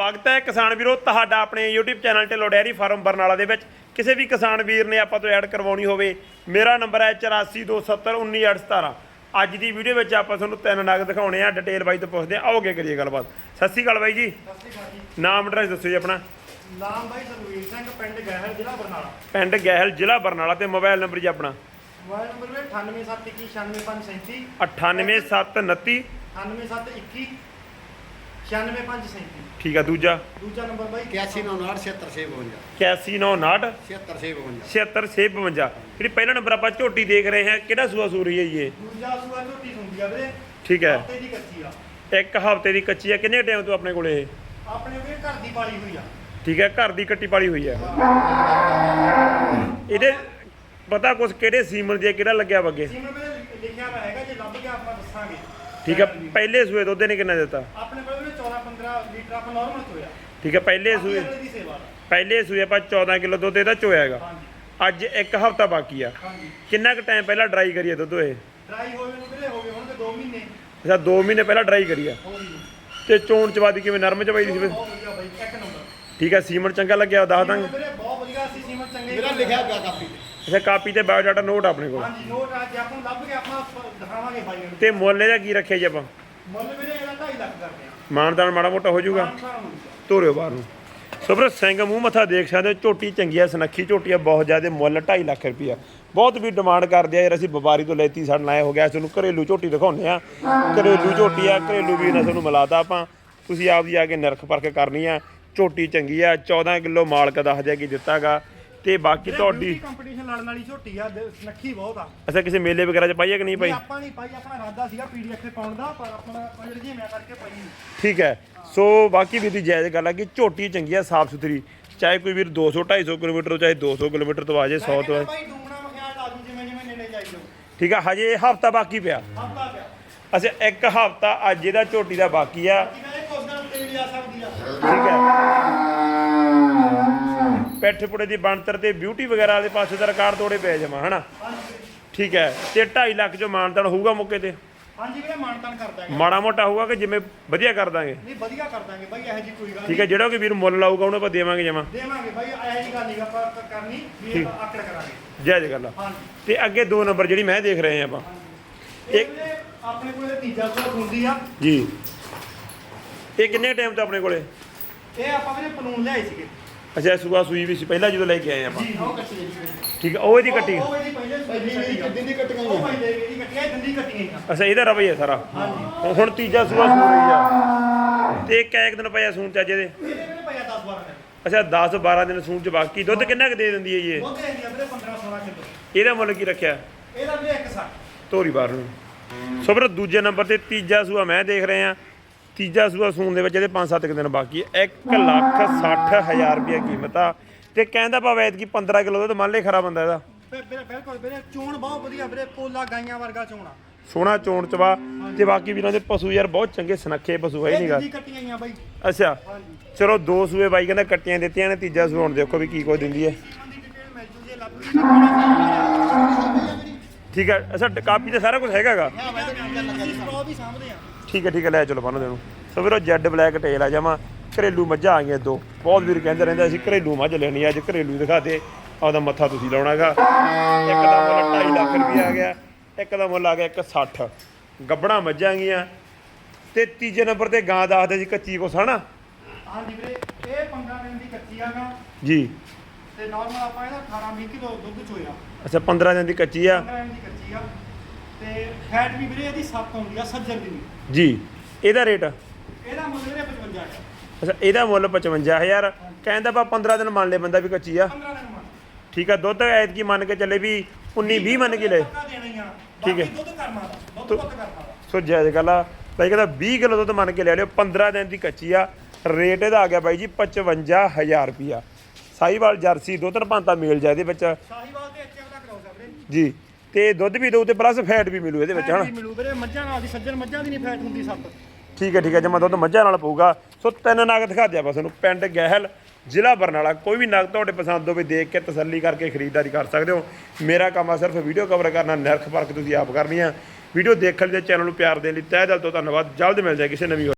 ਸਵਾਗਤ ਹੈ ਕਿਸਾਨ ਵੀਰੋ ਤੁਹਾਡਾ ਆਪਣੇ YouTube channel Dhillon dairy farm Barnala ਦੇ ਵਿੱਚ। ਕਿਸੇ ਵੀ ਕਿਸਾਨ ਵੀਰ ਨੇ ਆਪਾਂ ਤੋਂ ਐਡ ਕਰਵਾਉਣੀ ਹੋਵੇ ਮੇਰਾ ਨੰਬਰ ਹੈ 8427191817 ਅੱਜ ਦੀ ਵੀਡੀਓ ਵਿੱਚ ਆਪਾਂ ਤੁਹਾਨੂੰ ਤਿੰਨ ਨਗ ਦਿਖਾਉਣੇ ਆ ਡਿਟੇਲ ਬਾਈ ਤੋਂ ਪੁੱਛਦੇ ਆ। ਆਓਗੇ ਕਰੀਏ ਗੱਲਬਾਤ। ਸਤਿ ਸ਼੍ਰੀ ਅਕਾਲ ਬਾਈ ਜੀ। ਨਾਮ ਐਡਰੈਸ ਦੱਸੋ ਜੀ ਆਪਣਾ। ਨਾਮ ਬਾਈ ਸਰਵੀਰ ਸਿੰਘ ਪਿੰਡ ਗਹਿਲ ਜ਼ਿਲ੍ਹਾ ਬਰਨਾਲਾ। ਪਿੰਡ ਗਹਿਲ ਜ਼ਿਲ੍ਹਾ ਬਰਨਾਲਾ ਤੇ ਮੋਬਾਈਲ ਨੰਬਰ ਜੀ ਆਪਣਾ। ਮੋਬਾਈਲ ਨੰਬਰ ਵੀ 9871965537 98729 98721 96537 ਠੀਕ ਆ ਦੂਜਾ? ਦੂਜਾ ਨੰਬਰ ਬਾਈ 8199 8199 7652 7652 ਜਿਹੜੀ ਪਹਿਲਾ ਨੰਬਰ ਆਪਾਂ ਝੋਟੀ ਦੇਖ ਰਹੇ ਹਾਂ ਕਿਹੜਾ ਸੂਆ ਸੂ ਰਹੀ ਹੈ ਜੀ ਇਹ? ਦੂਜਾ ਸੂਆ ਝੋਟੀ ਸੁਣਦੀ ਆ ਵੀਰੇ। ਠੀਕ ਹੈ। ਹਫ਼ਤੇ ਦੀ ਕੱਚੀ ਆ। ਇੱਕ ਹਫ਼ਤੇ ਦੀ ਕੱਚੀ ਆ। ਕਿੰਨੇ ਟਾਈਮ ਤੋਂ ਆਪਣੇ ਕੋਲੇ ਇਹ? ਆਪਣੇ ਵੀਰੇ ਘਰ ਦੀ ਪਾਲੀ ਹੋਈ ਆ। ਠੀਕ ਹੈ ਘਰ ਦੀ ਕੱਟੀ ਪਾਲੀ ਹੋਈ ਹੈ। ਇਹਦੇ ਪਤਾ ਕੁਛ ਕਿਹੜੇ ਸੀਮਨ ਦੀ ਕਿਹੜਾ ਲੱਗਿਆ ਬੱਗੇ ਸੀਮਨ ਵੀਰੇ ਲਿਖਿਆ ਹੋਇਆ ਹੈਗਾ ਜੇ ਲੱਭ ਗਿਆ ਆਪਾਂ ਦੱਸਾਂਗੇ ਠੀਕ ਹੈ ਪਹਿਲੇ ਸੂਏ ਦੁੱਧ ਨੇ ਕਿੰਨਾ ਦਿੱਤਾ? ਆਪਣੇ ਕੋਲ ਵੀਰੇ 14 15 ਲੀਟਰ ਆਪਾਂ ਨਾਰਮਲ ਚੋਇਆ ਠੀਕ ਹੈ ਪਹਿਲੇ ਸੂਏ ਅਗਲੇ ਦੀ ਸੇਵਾ ਦਾ। ਪਹਿਲੇ ਸੂਏ ਆਪਾਂ 14 ਕਿਲੋ ਦੁੱਧ ਇਹਦਾ ਚੋਇਆ ਹੈਗਾ। ਹਾਂਜੀ। ਅੱਜ ਇੱਕ ਹਫ਼ਤਾ ਬਾਕੀ ਆ। ਹਾਂਜੀ। ਕਿੰਨਾ ਕੁ ਟਾਈਮ ਪਹਿਲਾਂ ਡਰਾਈ ਕਰੀਏ ਦੁੱਧ ਇਹ? ਡਰਾਈ ਹੋਏ ਨੂੰ ਵੀਰੇ ਹੋ ਗਏ ਹੁਣ ਤੇ 2 ਮਹੀਨੇ। ਅੱਛਾ 2 ਮਹੀਨੇ ਪਹਿਲਾਂ ਡਰਾਈ ਕਰੀਆ ਹੋ ਗਈ। ਤੇ ਚੋਣ ਚਵਾਦੀ ਕਿਵੇਂ ਨਰਮ ਚਵਾਈ ਦੀ ਸੀ ਫਿਰ? ਬਹੁਤ ਵਧੀਆ ਬਾਈ ਇੱਕ ਨੰਬਰ। ਠੀਕ ਹੈ ਸੀਮਨ ਚੰਗਾ ਲੱਗਿਆ ਦੱਸ ਦਾਂਗੇ। ਵੀਰੇ ਬਹੁਤ ਵਧੀਆ ਸੀ ਸੀਮਨ ਚੰਗੇ ਮੇਰਾ ਲਿਖਿਆ ਪਿਆ ਕਾਪੀ ਤੇ। ਅੱਛਾ ਕਾਪੀ ਤੇ ਬਾਇਓਡਾਟਾ ਨੋਟ ਆਪਣੇ ਕੋਲ। ਹਾਂਜੀ ਨੋਟ ਅੱਜ ਆਪਾਂ ਨੂੰ ਲੱਭ ਕੇ ਆਪਾਂ ਦਿਖਾਵਾਂਗੇ ਬਾਈ ਨੂੰ ਤੇ ਮੁੱਲ ਇਹਦਾ ਕੀ ਰੱਖਿਆ ਜੀ ਆਪਾਂ? ਮੁੱਲ ਵੀਰੇ ਇਹਦਾ 2.5 ਲੱਖ ਕਰਦੇ ਆ ਮਾਨਦਾਨ ਮਾੜਾ ਮੋਟਾ ਹੋ ਜਾਊਗਾ। ਤੋਰਿਓ ਬਾਹਰ ਨੂੰ। ਸੋ ਵੀਰੋ ਸਿੰਘ ਮੂੰਹ ਮੱਥਾ ਦੇਖ ਸਕਦੇ ਹੋ ਝੋਟੀ ਚੰਗੀ ਆ ਸਨੱਖੀ ਝੋਟੀ ਆ ਬਹੁਤ ਜ਼ਿਆਦਾ ਮੁੱਲ 2.5 ਲੱਖ ਰੁਪਈਆ। ਬਹੁਤ ਵੀ ਡਿਮਾਂਡ ਕਰਦੇ ਆ ਯਾਰ ਅਸੀਂ ਵਪਾਰੀ ਤੋਂ ਲੈਤੀ ਸਾਡੇ ਨਾਲ ਹੋ ਗਿਆ ਤੁਹਾਨੂੰ ਘਰੇਲੂ ਝੋਟੀ ਦਿਖਾਉਂਦੇ ਆ। ਘਰੇਲੂ ਝੋਟੀ ਆ ਘਰੇਲੂ ਵੀ ਨਾ ਤੁਹਾਨੂੰ ਮਿਲਾਤਾ ਆਪਾਂ। ਤੁਸੀਂ ਆਪ ਜੀ ਆ ਕੇ ਨਿਰਖ ਪਰਖ ਕਰਨੀ ਆ ਝੋਟੀ ਚੰਗੀ ਆ 14 ਕਿਲੋ ਮਾਲਕ ਦੱਸ ਦਿਆ ਕਿ ਦਿੱਤਾਗਾ। ਤੇ ਬਾਕੀ ਤੁਹਾਡੀ ਕੰਪੀਟੀਸ਼ਨ ਲੜਨ ਵਾਲੀ ਝੋਟੀ ਆ ਦ- ਨੱਖੀ ਬਹੁਤ ਆ। ਅੱਛਾ ਕਿਸੇ ਮੇਲੇ ਵਗੈਰਾ 'ਚ ਪਾਈਏ ਕਿ ਨਹੀਂ ਪਾਈ? ਆਪਾਂ ਨਹੀਂ ਪਾਈ ਆਪਣਾ ਇਰਾਦਾ ਸੀਗਾ ਪੀਡੀਐਫ ਤੇ ਪਾਉਣ ਦਾ ਪਰ ਆਪਣਾ ਪੰਜ ਰਜੀ ਮੈਂ ਕਰਕੇ ਪਾਈ ਨਹੀਂ। ਠੀਕ ਹੈ। ਸੋ ਬਾਕੀ ਵੀ ਦੀ ਜਾਇਜ਼ ਗੱਲ ਆ ਕਿ ਝੋਟੀ ਚੰਗੀ ਆ ਸਾਫ਼ ਸੁਥਰੀ। ਚਾਹੇ ਕੋਈ ਵੀਰ 200 250 ਕਿਲੋਮੀਟਰ ਚਾਹੇ 200 ਕਿਲੋਮੀਟਰ ਤੋਂ ਆ ਜਾਏ 100 ਤੋਂ। ਭਾਈ ਡੂਮਣਾ ਮਖਿਆਲ ਲਾ ਦੂੰ ਜਿਵੇਂ ਜਿਵੇਂ ਨੇੜੇ ਜਾਈ ਜਾਓ। ਠੀਕ ਆ ਹਜੇ ਹਫਤਾ ਬਾਕੀ ਪਿਆ। ਹਫਤਾ ਪਿਆ। ਅੱਛਾ ਇੱਕ ਹਫਤਾ ਅੱਜ ਇਹਦਾ ਝੋਟੀ ਦਾ ਬਾਕੀ ਜਾ ਆ। ਠੀਕ ਹੈ। ਪੈਠ ਪੁੜੇ ਦੀ ਬਣਤਰ ਤੇ ਬਿਊਟੀ ਵਗੈਰਾ ਵਾਲੇ ਪਾਸੇ ਦਾ ਰਿਕਾਰਡ ਤੋੜੇ ਪੈ ਜਾਵਾਂ ਹਨਾ। ਠੀਕ ਹੈ ਤੇ 2.5 ਲੱਖ ਜੋ ਮਾਨਤਾਨ ਹੋਊਗਾ ਮੌਕੇ ਤੇ? ਹਾਂਜੀ ਵੀਰੇ ਮਾਨਤਾਨ ਕਰ ਦਾਂਗੇ। ਮਾੜਾ ਮੋਟਾ ਹੋਊਗਾ ਕਿ ਜਿਵੇਂ ਵਧੀਆ ਕਰ ਦਾਂਗੇ? ਨਹੀਂ ਵਧੀਆ ਕਰ ਦਾਂਗੇ ਬਾਈ ਇਹੋ ਜੀ ਕੋਈ ਗੱਲ ਠੀਕ ਹੈ ਜਿਹੜਾ ਕਿ ਵੀਰ ਮੁੱਲ ਲਾਊਗਾ ਉਹਨੂੰ ਆਪਾਂ ਦੇਵਾਂਗੇ ਜਮਾ। ਦੇਵਾਂਗੇ ਬਾਈ ਇਹੋ ਜੀ ਗੱਲ ਨਹੀਂ ਆਪਾਂ ਕਰਨੀ ਵੀ ਆਕੜ ਕਰਾਂਗੇ। ਜਾਇਜ਼ ਗੱਲ ਆ ਹਾਂਜੀ। ਤੇ ਅੱਗੇ ਦੋ ਨੰਬਰ ਜਿਹੜੀ ਮੈਂ ਦੇਖ ਰਹੇ ਆਪਾਂ। ਵੀਰੇ ਆਪਣੇ ਕੋਲੇ ਤੀਜਾ ਸੂਆ ਹੁੰਦੀ ਆ। ਜੀ। ਇਹ ਕਿੰਨੇ ਟਾਈਮ ਤੋਂ ਆਪਣੇ ਕੋਲੇ? ਇਹ ਆਪਾਂ ਵੀਰੇ ਪਲੂਨ ਲਿਆਏ ਸੀਗੇ। ਅੱਛਾ ਸੂਆ ਸੂਈ ਵੀ ਸੀ ਪਹਿਲਾਂ ਜਦੋਂ ਲੈ ਕੇ ਆਏ ਆਪਾਂ। ਜੀ ਉਹ ਕੱਟੀ ਠੀਕ ਹੈ ਉਹ ਇਹਦੀ ਕੱਟੀ ਉਹ ਇਹਦੀ ਪਹਿਲੇ ਪਹਿਲੀ ਇਹਦੀ ਕਿੱਡੀ ਦੀ ਕੱਟੀਆਂ ਉਹ ਪਹਿਲੇ ਇਹਦੀ ਕੱਟੀਆਂ ਇਹ ਦੰਦੀ ਕੱਟੀਆਂ ਆ। ਅੱਛਾ ਇਹਦਾ ਰਵਈਆ ਸਾਰਾ। ਹਾਂਜੀ। ਹੁਣ- ਹੁਣ ਤੀਜਾ ਸੂਆ ਸੂ ਰਹੀ ਆ। ਤੇ ਇੱਕ ਇੱਕ ਦਿਨ ਪਿਆ ਸੂਣ ਚਾਜੇ ਦੇ ਇਹਦੇ ਵੀਰੇ ਪਿਆ 10 12 ਦਿਨ? ਅੱਛਾ 10 12 ਦਿਨ ਸੂਣ ਚ ਬਾਕੀ। ਦੁੱਧ ਕਿੰਨਾ ਕੁ ਦੇ ਦਿੰਦੀ ਹੈ ਜੀ ਇਹ? ਉਹ ਦੇ ਵੀਰੇ 15 16 ਕਿਲੋ। ਇਹਦਾ ਮੁੱਲ ਕੀ ਰੱਖਿਆ? ਇਹਦਾ ਇੱਕ ਸਾ ਤੋਰੀ ਬਾਰ ਨੂੰ। ਸੋ ਫਿਰ ਦੂਜੇ ਨੰਬਰ ਤੇ ਤੀਜਾ ਸੂਆ ਮੈਂ ਦੇਖ ਰਹੇ। ਆ ਤੀਜਾ ਸੂਆ ਸੂਣ ਦੇ ਵਿੱਚ ਇਹਦੇ 5-7 ਦਿਨ ਬਾਕੀ ਹੈ। 1 ਲੱਖ 60 ਹਜ਼ਾਰ ਰੁਪਏ ਕੀਮਤ ਆ। ਤੇ ਕਹਿੰਦਾ ਭਾਵੇਂ ਐਤਕੀ 15 ਕਿਲੋ ਦੁੱਧ ਮੰਨ ਲੈ ਖਰਾ ਬੰਦਾ ਇਹਦਾ। ਵੀਰੇ ਬਿਲਕੁਲ ਵੀਰੇ ਚੋਣ ਬਹੁਤ ਵਧੀਆ ਵੀਰੇ ਪੋਲਾ ਗਾਈਆਂ ਵਰਗਾ ਚੋਣਾ ਸੋਹਣਾ ਚੋਣ ਚਵਾ ਤੇ ਬਾਕੀ ਵੀਰਾਂ ਦੇ ਪਸ਼ੂ ਯਾਰ ਬਹੁਤ ਚੰਗੇ ਸੁਨੱਖੇ ਪਸ਼ੂ ਹੈ ਨਹੀਂਗਾ ਦੰਦੀ ਕੱਟੀਆਂ ਆਈਆਂ ਬਾਈ? ਅੱਛਾ। ਚਲੋ ਦੋ ਸੂਏ ਬਾਈ ਕਹਿੰਦਾ ਕੱਟੀਆਂ ਦਿੱਤੀਆਂ ਨੇ ਤੀਜਾ ਹੁਣ ਦੇਖੋ ਵੀ ਕੀ ਕੁਝ ਦਿੰਦੀ ਹੈ। ਦੀ ਠੀਕ ਹੈ। ਅੱਛਾ ਕਾਪੀ ਤੇ ਸਾਰਾ ਕੁਝ ਹੈਗਾਗਾ? ਅਸੀਂ ਸਟ੍ਰੋ ਵੀ ਸਾਂਭਦੇ ਆ। ਠੀਕ ਹੈ ਠੀਕ ਹੈ ਲੈ ਚਲੋ ਬੰਨ ਦੇਣੂ। ਸੋ ਵੀਰੋ ਜੈਡ ਬਲੈਕ ਟੇਲ ਆ ਜਾਵਾਂ ਘਰੇਲੂ ਮੱਝਾਂ ਆ ਗਈਆਂ ਦੋ। ਬਹੁਤ ਵੀਰ ਕਹਿੰਦੇ ਰਹਿੰਦੇ ਅਸੀਂ ਘਰੇਲੂ ਮੱਝ ਲੈਣੀ ਆ ਅੱਜ ਘਰੇਲੂ ਦਿਖਾ ਦੇ। ਆਪਦਾ ਮੱਥਾ ਤੁਸੀਂ ਲਾਉਣਾਗਾ। ਇੱਕ ਦਾ ਮੁੱਲ 2.5 ਲੱਖ ਰੁਪਏ ਆ ਗਿਆ। ਇੱਕ ਦਾ ਮੁੱਲ ਆ ਗਿਆ 160 ਗੱਬਣਾ ਮੱਝਾਂ ਗਈਆਂ। ਤੇ ਤੀਜੇ ਨੰਬਰ ਤੇ ਗਾਂ ਦੱਸਦੇ ਸੀ ਕੱਚੀ ਕੋ ਹਨਾ? ਹਾਂਜੀ ਵੀਰੇ ਇਹ 15 ਦਿਨ ਦੀ ਕੱਚੀ ਆਗਾ ਜੀ। ਤੇ ਨਾਰਮਲ ਆਪਾਂ ਇਹਦਾ 18 20 ਕਿਲੋ ਦੁੱਧ ਚੋਇਆ। ਅੱਛਾ 15 ਦਿਨ ਦੀ ਕੱਚੀ ਆ। 15 ਦਿਨ ਦੀ ਕੱਚੀ ਆ। ਤੇ ਫੈਟ ਵੀ ਵੀਰੇ ਇਹਦੀ 7 ਆਉਂਦੀ ਆ ਸੱਜਰ ਦੀ ਵੀ। ਜੀ ਇਹਦਾ ਰੇਟ? ਇਹਦਾ ਮੁੱਲ ਵੀਰੇ 55 ਆ ਅੱਛਾ ਇਹਦਾ ਮੁੱਲ 55000 ਕਹਿੰਦਾ ਪਾ 15 ਦਿਨ ਮੰਨ ਲੈ ਬੰਦਾ ਵੀ ਕੱਚੀ ਆ। 15 ਦਿਨ ਮੰਨ ਠੀਕ ਆ ਦੁੱਧ ਐਤਕੀ ਮੰਨ ਕੇ ਚੱਲੇ ਵੀ 19 20 ਮੰਨ ਕੇ ਲੈ ਠੀਕ ਹੈ। ਦੁੱਧ ਕਰਨਾ ਦੁੱਧ ਪੁੱਤ ਸੋ ਜਾਇਜ਼ ਗੱਲ ਆ। ਬਾਈ ਕਹਿੰਦਾ 20 ਕਿਲੋ ਦੁੱਧ ਮੰਨ ਕੇ ਲੈ ਲਿਓ 15 ਦਿਨ ਦੀ ਕੱਚੀ ਆ। ਰੇਟ ਇਹਦਾ ਆ ਗਿਆ ਬਾਈ ਜੀ 55000 ਰੁਪਿਆ ਸਾਈਵਾਲ ਜਰਸੀ ਦੋ ਤਿੰਨ ਭਾਂਤਾ ਮੇਲ ਜਾ ਇਹਦੇ ਵਿੱਚ। ਸਾਹੀਵਾਲ ਤੇ ਐਚਐਮ ਦਾ ਕਰਾਉ ਵੀਰੇ। ਜੀ। ਤੇ ਦੁੱਧ ਵੀ ਦਊ ਤੇ ਪਲੱਸ ਫੈਟ ਵੀ ਮਿਲੂ ਇਹਦੇ ਵਿੱਚ ਹਨਾ ਵੀ ਮਿਲੂ ਵੀਰੇ ਮੱਝਾਂ ਨਾਲ ਦੀ ਸੱਜਰ ਮੱਝਾਂ ਦੀ ਨਹੀਂ ਫੈਟ ਹੁੰਦੀ ਸੱਤ। ਠੀਕ ਹੈ ਠੀਕ ਹੈ ਜਮਾ ਦੁੱਧ ਮੱਝਾਂ ਨਾਲ ਪਊਗਾ। ਸੋ ਤਿੰਨ ਨਗ ਦਿਖਾ ਦਿਆ ਬਸ ਤੁਹਾਨੂੰ ਪਿੰਡ ਗਹਿਲ ਜ਼ਿਲ੍ਹਾ ਬਰਨਾਲਾ। ਕੋਈ ਵੀ ਨਗ ਤੁਹਾਡੇ ਪਸੰਦ ਹੋਵੇ ਦੇਖ ਕੇ ਤਸੱਲੀ ਕਰਕੇ ਖਰੀਦਦਾਰੀ ਕਰ ਸਕਦੇ ਹੋ। ਮੇਰਾ ਕੰਮ ਆ ਸਿਰਫ ਵੀਡੀਓ ਕਵਰ ਕਰਨਾ ਨਿਰਖ ਪਰਖ ਤੁਸੀਂ ਆਪ ਕਰਨੀ ਆ ਵੀਡੀਓ ਦੇਖਣ ਲਈ ਚੈਨਲ ਨੂੰ ਪਿਆਰ ਦੇਣ ਲਈ ਤਹਿ ਦਿਲ ਤੋਂ ਧੰਨਵਾਦ। ਜਲਦ ਮਿਲ ਜਾਏ ਕਿਸੇ ਨਵੀਂ